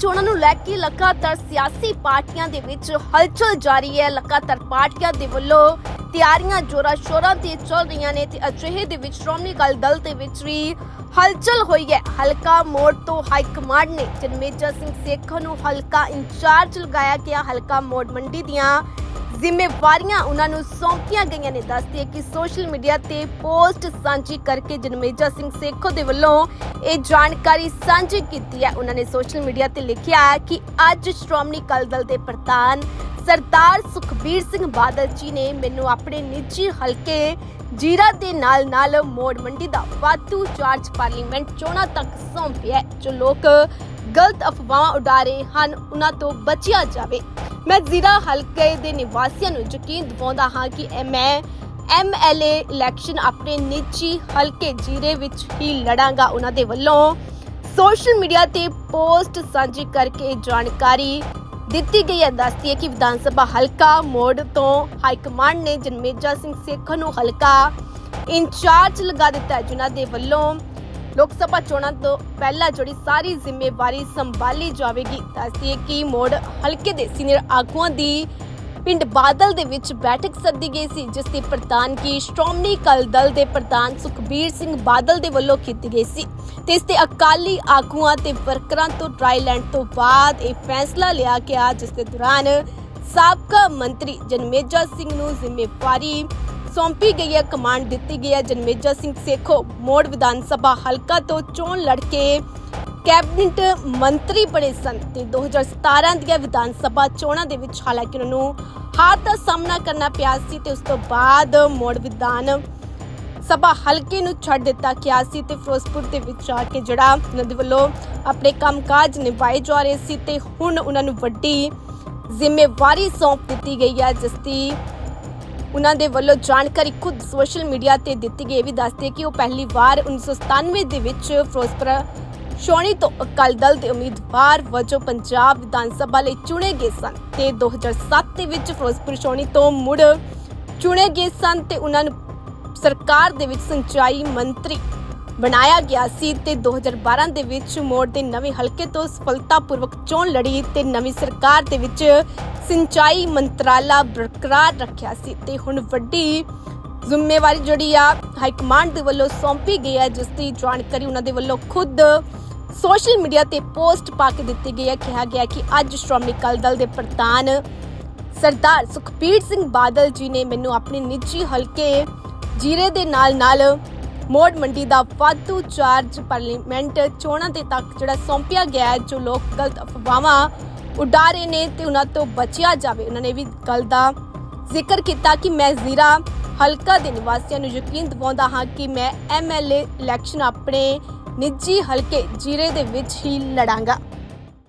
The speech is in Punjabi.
ਚੋਣਾਂ ਨੂੰ ਲੈ ਕੇ ਲਗਾਤਾਰ ਸਿਆਸੀ ਪਾਰਟੀਆਂ ਦੇ ਵਿੱਚ ਹਲਚਲ ਜਾਰੀ ਹੈ। ਲਗਾਤਾਰ ਪਾਰਟੀਆਂ ਦੇ ਵੱਲੋਂ ਤਿਆਰੀਆਂ ਜੋਰਾਂ ਸ਼ੋਰਾਂ ਤੇ ਚੱਲ ਰਹੀਆਂ ਨੇ ਤੇ ਅਜਿਹੇ ਦੇ ਵਿੱਚ ਸ਼੍ਰੋਮਣੀ ਅਕਾਲੀ ਦਲ ਦੇ ਵਿੱਚ ਵੀ ਹਲਚਲ ਹੋਈ ਹੈ। ਹਲਕਾ ਮੋੜ ਤੋਂ ਹਾਈ ਕਮਾਂਡ ਨੇ ਜਨਮੇਜਾ ਸਿੰਘ ਸੇਖੋਂ ਨੂੰ ਹਲਕਾ ਇੰਚਾਰਜ ਲਗਾਇਆ ਗਿਆ। ਹਲਕਾ ਮੋੜ ਮੰਡੀ ਦੀਆਂ ਜ਼ਿੰਮੇਵਾਰੀਆਂ ਉਹਨਾਂ ਨੂੰ ਸੌਂਪੀਆਂ ਗਈਆਂ ਨੇ। ਦੱਸਦੀ ਹੈ ਕਿ ਸੋਸ਼ਲ ਮੀਡੀਆ ਤੇ ਪੋਸਟ ਸਾਂਝੀ ਕਰਕੇ ਜਨਮੇਜਾ ਸਿੰਘ ਸੇਖੋ ਦੇ ਵੱਲੋਂ ਇਹ ਜਾਣਕਾਰੀ ਸਾਂਝੀ ਕੀਤੀ ਹੈ। ਉਹਨਾਂ ਨੇ ਸੋਸ਼ਲ ਮੀਡੀਆ ਤੇ ਲਿਖਿਆ ਹੈ ਕਿ ਅੱਜ ਸ਼੍ਰੋਮਣੀ ਅਕਾਲੀ ਦਲ ਦੇ ਪ੍ਰਧਾਨ ਸਰਦਾਰ ਸੁਖਬੀਰ ਸਿੰਘ ਬਾਦਲ ਜੀ ਨੇ ਮੈਨੂੰ ਆਪਣੇ ਨਿੱਜੀ ਹਲਕੇ ਜੀਰਾ ਦੇ ਨਾਲ ਨਾਲ ਮੋੜ ਮੰਡੀ ਦਾ ਵਾਧੂ ਚਾਰਜ ਪਾਰਲੀਮੈਂਟ ਚੋਣਾਂ ਤੱਕ ਸੌਂਪਿਆ ਜੋ ਲੋਕ ਗਲਤ ਅਫਵਾਹਾਂ ਉਡਾ ਰਹੇ ਹਨ। ਉਹਨਾਂ ਤੋਂ ਬਚਿਆ ਜਾਵੇ। ਮੈਂ ਜ਼ੀਰਾ ਹਲਕੇ ਦੇ ਨਿਵਾਸੀਆਂ ਨੂੰ ਯਕੀਨ ਦਿਵਾਉਂਦਾ ਹਾਂ ਕਿ ਮੈਂ ਐਮਐਲਏ ਇਲੈਕਸ਼ਨ ਆਪਣੇ ਨਿੱਜੀ ਹਲਕੇ ਜੀਰੇ ਵਿੱਚ ਹੀ ਲੜਾਂਗਾ ਉਹਨਾਂ ਦੇ ਵੱਲੋਂ। ਸੋਸ਼ਲ ਮੀਡੀਆ ਤੇ ਪੋਸਟ ਸਾਂਝੀ ਕਰਕੇ ਜਾਣਕਾਰੀ ਦਿੱਤੀ ਗਈ ਹੈ। ਦੱਸਦੀ ਹੈ ਕਿ ਵਿਧਾਨ ਸਭਾ ਹਲਕਾ ਮੋੜ ਤੋਂ ਹਾਈ ਕਮਾਂਡ ਨੇ ਜਨਮੇਜਾ ਸਿੰਘ ਸੇਖੋਂ ਨੂੰ ਹਲਕਾ ਇੰਚਾਰਜ ਲਗਾ ਦਿੱਤਾ ਹੈ, ਜਿਨ੍ਹਾਂ ਦੇ ਵੱਲੋਂ ਲੋਕ ਸਭਾ ਚੋਣਾਂ ਤੋਂ ਪਹਿਲਾਂ ਜਿਹੜੀ ਸਾਰੀ ਜ਼ਿੰਮੇਵਾਰੀ ਸੰਭਾਲੀ ਜਾਵੇਗੀ ਦੱਸਦੀ ਹੈ ਕਿ ਮੋੜ ਹਲਕੇ ਦੇ ਸੀਨੀਅਰ ਆਗੂਆਂ ਦੀ? ਪਿੰਡ ਬਾਦਲ ਦੇ ਵਿੱਚ ਬੈਠਕ ਸੱਦੀ ਗਈ ਸੀ, ਜਿਸ ਦੀ ਪ੍ਰਧਾਨਗੀ ਸ਼੍ਰੋਮਣੀ ਅਕਾਲੀ ਦਲ ਦੇ ਪ੍ਰਧਾਨ ਸੁਖਬੀਰ ਸਿੰਘ ਬਾਦਲ ਦੇ ਵੱਲੋਂ ਕੀਤੀ ਗਈ ਸੀ। ਤੇ ਇਸ ਤੇ ਅਕਾਲੀ ਆਗੂਆਂ ਤੇ ਵਰਕਰਾਂ ਤੋਂ ਡਰਾਈ ਲੈਂਡ ਤੋਂ ਬਾਅਦ ਇਹ ਫੈਸਲਾ ਲਿਆ ਗਿਆ, ਜਿਸ ਦੇ ਦੌਰਾਨ ਸਾਬਕਾ ਮੰਤਰੀ ਜਨਮੇਜਾ ਸਿੰਘ ਨੂੰ ਜ਼ਿੰਮੇਵਾਰੀ ਸੌਂਪੀ ਗਈ ਹੈ, ਕਮਾਂਡ ਦਿੱਤੀ ਗਈ ਹੈ। ਜਨਮੇਜਾ ਸਿੰਘ ਸੇਖੋ, ਮੋੜ ਵਿਧਾਨ ਸਭਾ ਹਲਕਾ ਤੋਂ ਚੋਣ ਲੜ ਕੇ ਕੈਬਨਿਟ ਮੰਤਰੀ ਬਣੇ ਸਨ ਤੇ 2017 ਦੀਆਂ ਵਿਧਾਨ ਸਭਾ ਚੋਣਾਂ ਦੇ ਵਿੱਚ ਹਾਲਾਂਕਿ ਉਹਨਾਂ ਨੂੰ ਹਾਰ ਦਾ ਸਾਹਮਣਾ ਕਰਨਾ ਪਿਆ ਸੀ ਤੇ ਉਸ ਤੋਂ ਬਾਅਦ ਮੋੜ ਵਿਧਾਨ ਸਭਾ ਹਲਕੇ ਨੂੰ ਛੱਡ ਦਿੱਤਾ ਗਿਆ ਸੀ ਤੇ ਫਿਰੋਜ਼ਪੁਰ ਦੇ ਵਿੱਚ ਆ ਕੇ ਜਿਹੜਾ ਉਹਨਾਂ ਦੇ ਵੱਲੋਂ ਆਪਣੇ ਕੰਮਕਾਜ ਨਿਭਾਏ ਜਾ ਰਹੇ ਸੀ ਤੇ ਹੁਣ ਉਹਨਾਂ ਨੂੰ ਵੱਡੀ ਜ਼ਿੰਮੇਵਾਰੀ ਸੌਂਪ ਦਿੱਤੀ ਗਈ ਹੈ, ਜਿਸ ਦੀ ਉਹਨਾਂ ਦੇ ਵੱਲੋਂ ਜਾਣਕਾਰੀ ਖੁਦ ਸੋਸ਼ਲ ਮੀਡੀਆ ਤੇ ਦਿੱਤੀ ਗਈ। ਇਹ ਵੀ ਦੱਸਦੇ ਕਿ ਉਹ ਪਹਿਲੀ ਵਾਰ 1997 ਦੇ ਵਿੱਚ ਫਿਰੋਜ਼ਪੁਰ ਸ਼ੋਣੀ ਤੋਂ ਅਕਾਲੀ ਦਲ ਦੇ ਉਮੀਦਵਾਰ ਵਜੋਂ ਪੰਜਾਬ ਵਿਧਾਨ ਸਭਾ ਲਈ ਚੁਣੇ ਗਏ ਸਨ ਤੇ 2007 ਦੇ ਵਿੱਚ ਫਿਰੋਜ਼ਪੁਰ ਸ਼ੋਣੀ ਤੋਂ ਮੁੜ ਚੁਣੇ ਗਏ ਸਨ ਤੇ ਉਹਨਾਂ ਨੂੰ ਸਰਕਾਰ ਦੇ ਵਿੱਚ ਸਿੰਚਾਈ ਮੰਤਰੀ ਬਣਾਇਆ ਗਿਆ ਸੀ ਤੇ 2012 ਦੇ ਵਿੱਚ ਮੋੜ ਦੇ ਨਵੇਂ ਹਲਕੇ ਤੋਂ ਸਫਲਤਾਪੂਰਵਕ ਚੋਣ ਲੜੀ ਤੇ ਨਵੀਂ ਸਰਕਾਰ ਦੇ ਵਿੱਚ ਸਿੰਚਾਈ ਮੰਤਰਾਲਾ ਬਰਕਰਾਰ ਰੱਖਿਆ ਸੀ ਤੇ ਹੁਣ ਵੱਡੀ ਜ਼ਿੰਮੇਵਾਰੀ ਜਿਹੜੀ ਆ, ਹਾਈ ਕਮਾਂਡ ਦੇ ਵੱਲੋਂ ਸੌਂਪੀ ਗਈ ਹੈ, ਜਿਸ ਦੀ ਜਾਣਕਾਰੀ ਉਹਨਾਂ ਦੇ ਵੱਲੋਂ ਖੁਦ ਸੋਸ਼ਲ ਮੀਡੀਆ ਤੇ ਪੋਸਟ ਪਾ ਕੇ ਦਿੱਤੀ ਗਈ ਹੈ। ਕਿਹਾ ਗਿਆ ਕਿ ਅੱਜ ਸ਼੍ਰੋਮਣੀ ਅਕਾਲੀ ਦਲ ਦੇ ਪ੍ਰਧਾਨ ਸਰਦਾਰ ਸੁਖਬੀਰ ਸਿੰਘ ਬਾਦਲ ਜੀ ਨੇ ਮੈਨੂੰ ਆਪਣੇ ਨਿੱਜੀ ਹਲਕੇ ਜੀਰੇ ਦੇ ਨਾਲ ਨਾਲ ਮੋੜ ਮੰਡੀ ਦਾ ਵਾਧੂ ਚਾਰਜ ਪਾਰਲੀਮੈਂਟ ਚੋਣਾਂ ਦੇ ਤੱਕ ਜਿਹੜਾ ਸੌਂਪਿਆ ਗਿਆ ਹੈ, ਜੋ ਲੋਕ ਗਲਤ ਅਫਵਾਹਾਂ ਉਡਾ ਰਹੇ ਨੇ ਤੇ ਉਹਨਾਂ ਤੋਂ ਬਚਿਆ ਜਾਵੇ। ਉਹਨਾਂ ਨੇ ਵੀ ਗੱਲ ਦਾ ਜ਼ਿਕਰ ਕੀਤਾ ਕਿ ਮੈਂ ਜ਼ੀਰਾ ਹਲਕਾ ਦੇ ਨਿਵਾਸੀਆਂ ਨੂੰ ਯਕੀਨ ਦਿਵਾਉਂਦਾ ਹਾਂ ਕਿ ਮੈਂ ਐਮਐਲਏ ਇਲੈਕਸ਼ਨ ਆਪਣੇ ਨਿੱਜੀ ਹਲਕੇ ਜੀਰੇ ਦੇ ਵਿੱਚ ਹੀ ਲੜਾਂਗਾ।